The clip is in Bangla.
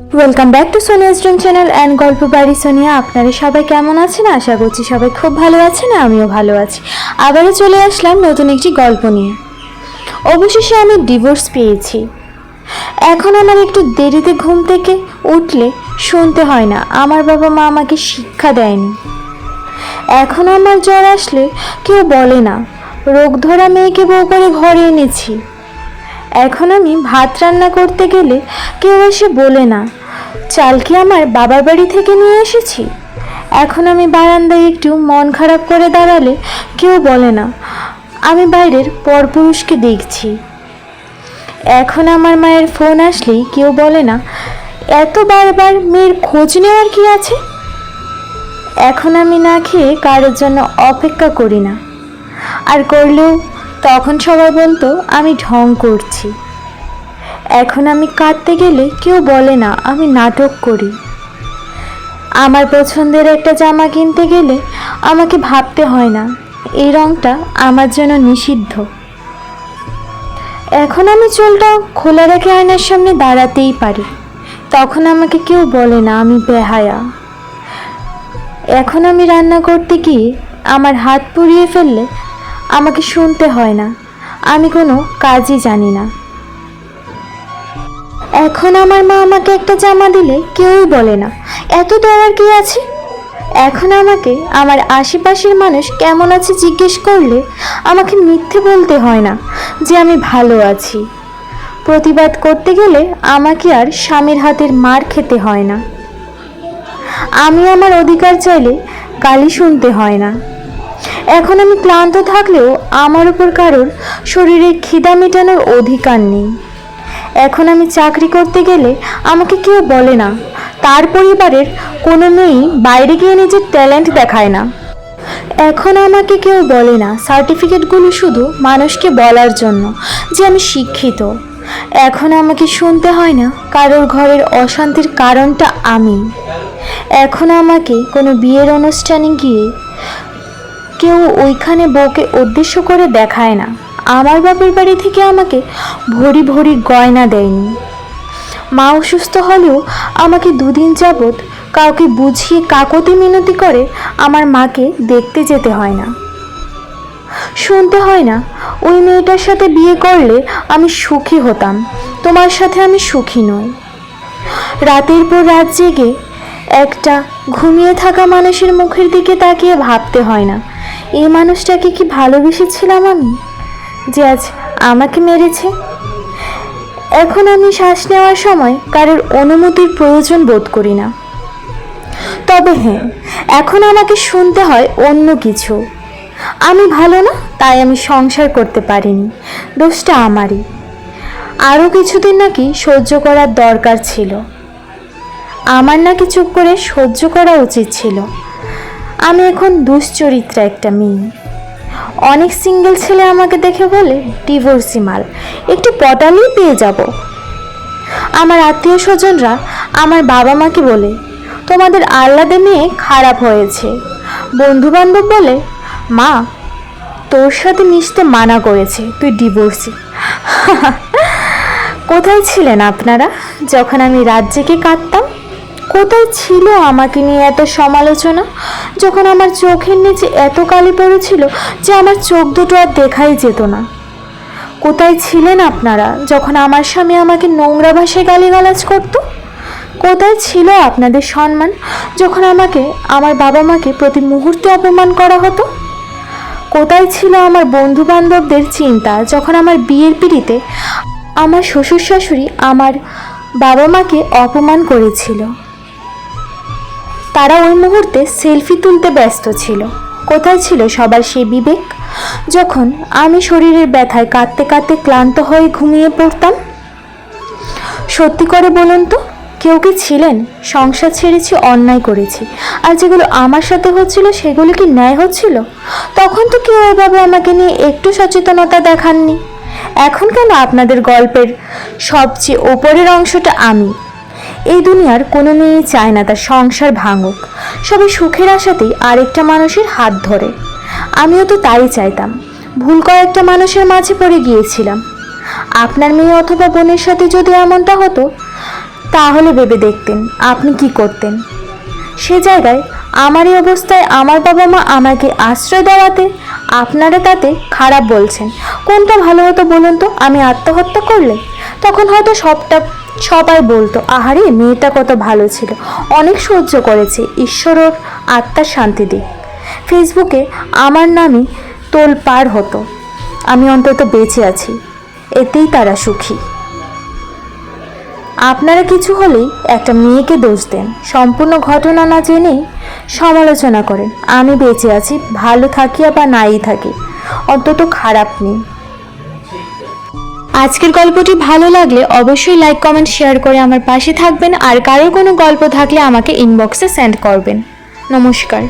Welcome back to Sonia's dream channel and গল্প বাড়ি, সোনিয়া। আপনারা সবাই কেমন আছেন? আশা করছি সবাই খুব ভালো আছেন, আমিও ভালো আছি। আবারও চলে আসলাম নতুন একটি গল্প নিয়ে। অবশেষে আমি ডিভোর্স পেয়েছি। এখন আমার একটু দেরিতে ঘুম থেকে উঠলে শুনতে হয় না। আমার বাবা মা আমাকে শিক্ষা দেয়নি। এখন আমার জ্বর আসলে কেউ বলে না। রোগ ধরা মেয়েকে বউ করে ঘরে এনেছি। এখন আমি ভাত রান্না করতে গেলে কেউ এসে বলে না, চাল কি আমার বাবার বাড়ি থেকে নিয়ে এসেছি? এখন আমি বারান্দায় একটু মন খারাপ করে দাঁড়ালে কেউ বলে না, আমি বাইরের পরপুরুষকে দেখছি। এখন আমার মায়ের ফোন আসলেই কেউ বলে না, এত বারবার মেয়ের খোঁজ নেওয়ার কি আছে? এখন আমি না খেয়ে কারোর জন্য অপেক্ষা করি না, আর করলেও তখন সবাই বলতো, আমি ঢং করছি। এখন আমি কাঁদতে গেলে কেউ বলে না, আমি নাটক করি। আমার পছন্দের একটা জামা কিনতে গেলে আমাকে ভাবতে হয় না, এই রঙটা আমার জন্য নিষিদ্ধ। এখন আমি চুলটা খোলা রেখে আয়নার সামনে দাঁড়াতেই পারি, তখন আমাকে কেউ বলে না, আমি বেহায়া। এখন আমি রান্না করতে গিয়ে আমার হাত পুড়িয়ে ফেললে আমাকে শুনতে হয় না। আমি কোনো কাজই জানি না। এখন আমার মা আমাকে একটা জামা দিলে কেউই বলে না। এত দেওয়ার কি আছে? এখন আমাকে আমার আশেপাশের মানুষ কেমন আছে জিজ্ঞেস করলে আমাকে মিথ্যে বলতে হয় না যে আমি ভালো আছি। প্রতিবাদ করতে গেলে আমাকে আর স্বামীর হাতের মার খেতে হয় না। আমি আমার অধিকার চাইলে গালি শুনতে হয় না। এখন আমি ক্লান্ত থাকলেও আমার উপর কারোর শরীরে খিদা মেটানোর অধিকার নেই। এখন আমি চাকরি করতে গেলে আমাকে কেউ বলে না। তার পরিবারের কোনো মেয়েই বাইরে গিয়ে নিজের ট্যালেন্ট দেখায় না। এখন আমাকে কেউ বলে না সার্টিফিকেটগুলো শুধু মানুষকে বলার জন্য যে আমি শিক্ষিত। এখন আমাকে শুনতে হয় না কারোর ঘরের অশান্তির কারণটা আমি। এখন আমাকে কোনো বিয়ের অনুষ্ঠানে গিয়ে কেউ ওইখানে বউকে উদ্দেশ্য করে দেখায় না। আমার বাপের বাড়ি থেকে আমাকে ভরি ভরি গয়না দেয়নি। মা অসুস্থ হলেও আমাকে দুদিন যাবৎ কাউকে বুঝিয়ে কাকতি মিনতি করে আমার মাকে দেখতে যেতে হয় না। শুনতে হয় না, ওই মেয়েটার সাথে বিয়ে করলে আমি সুখী হতাম, তোমার সাথে আমি সুখী নই। রাতের পর রাত জেগে একটা ঘুমিয়ে থাকা মানুষের মুখের দিকে তাকিয়ে ভাবতে হয় না এই মানুষটাকে কি ভালোবেসেছিলাম আমি? যে আজ আমাকে মেরেছে? এখন আমি শ্বাস নেওয়ার সময় কারোর অনুমতির প্রয়োজন বোধ করি না। তবে হ্যাঁ এখন আমাকে শুনতে হয় অন্য কিছু। আমি ভালো না, তাই আমি সংসার করতে পারিনি। দোষটা আমারই। আরও কিছুদিন নাকি সহ্য করার দরকার ছিল। আমার নাকি চুপ করে সহ্য করা উচিত ছিল। আমি এখন দুশ্চরিত্রা একটা মেয়ে। অনেক সিঙ্গেল ছেলে আমাকে দেখে বলে ডিভোর্সি মাল, একটু পটালেই পেয়ে যাব। আমার আত্মীয় স্বজনরা আমার বাবা মাকে বলে, তোমাদের আহ্লাদে মেয়ে খারাপ হয়েছে। বন্ধু বান্ধব বলে, মা, তোর সাথে মিশতে মানা করেছে, তুই ডিভোর্সি কোথায় ছিলেন আপনারা? যখন আমি রাজ্যকে কাঁদতাম কোথায় ছিল আমাকে নিয়ে এত সমালোচনা? যখন আমার চোখের নিচে এত কালি পড়েছিল যে আমার চোখ দুটো আর দেখাই যেত না। কোথায় ছিলেন আপনারা যখন আমার স্বামী আমাকে নোংরা ভাষায় গালিগালাজ করতো? কোথায় ছিল আপনাদের সম্মান যখন আমাকে, আমার বাবা মাকে প্রতি মুহূর্তে অপমান করা হতো? কোথায় ছিল আমার বন্ধু বান্ধবদের চিন্তা যখন আমার বিয়ের পিড়িতে আমার শ্বশুর শাশুড়ি আমার বাবা মাকে অপমান করেছিল? তারা ওই মুহূর্তে সেলফি তুলতে ব্যস্ত ছিল। কোথায় ছিল সবার সেই বিবেক? যখন আমি শরীরের ব্যথায় কাঁদতে কাঁদতে ক্লান্ত হয়ে ঘুমিয়ে পড়তাম? সত্যি করে বলুন তো, কেউ কি ছিলেন? সংসার ছেড়েছি, অন্যায় করেছি। আর যেগুলো আমার সাথে হচ্ছিল, সেগুলো কি ন্যায় হচ্ছিল? তখন তো কেউ এভাবে আমাকে নিয়ে একটু সচেতনতা দেখাননি। এখন কেন আপনাদের গল্পের সবচেয়ে ওপরের অংশটা আমি? এই দুনিয়ার কোনো মেয়ে চায় না তার সংসার ভাঙুক। সবাই সুখের আশাতেই আরেকটা মানুষের হাত ধরে। আমিও তো তাই চাইতাম। ভুল কয়েকটা মানুষের মাঝে পড়ে গিয়েছিলাম। আপনার মেয়ে অথবা বোনের সাথে যদি এমনটা হতো, তাহলে ভেবে দেখতেন আপনি কি করতেন। সে জায়গায় আমার এই অবস্থায় আমার বাবা মা আমাকে আশ্রয় দেওয়াতে আপনারা তাতে খারাপ বলছেন। কোনটা ভালো হতো বলুন তো? আমি আত্মহত্যা করলে? তখন হয়তো সবটা সবাই বলতো, আহারে, মেয়েটা কত ভালো ছিল। অনেক সহ্য করেছে ঈশ্বর ওর আত্মার শান্তি দিক। ফেসবুকে আমার নামই তোল পার হতো। আমি অন্তত বেঁচে আছি, এতেই তারা সুখী। আপনারা কিছু হলেই একটা মেয়েকে দোষ দেন। সম্পূর্ণ ঘটনা না জেনে সমালোচনা করেন। আমি বেঁচে আছি, ভালো থাকি বা নাই থাকি। অন্তত খারাপ নেই। আজকের গল্পটি ভালো লাগলে অবশ্যই লাইক কমেন্ট শেয়ার করে আমার পাশে থাকবেন। আর কারোর কোনো গল্প থাকলে আমাকে ইনবক্সে সেন্ড করবেন। নমস্কার।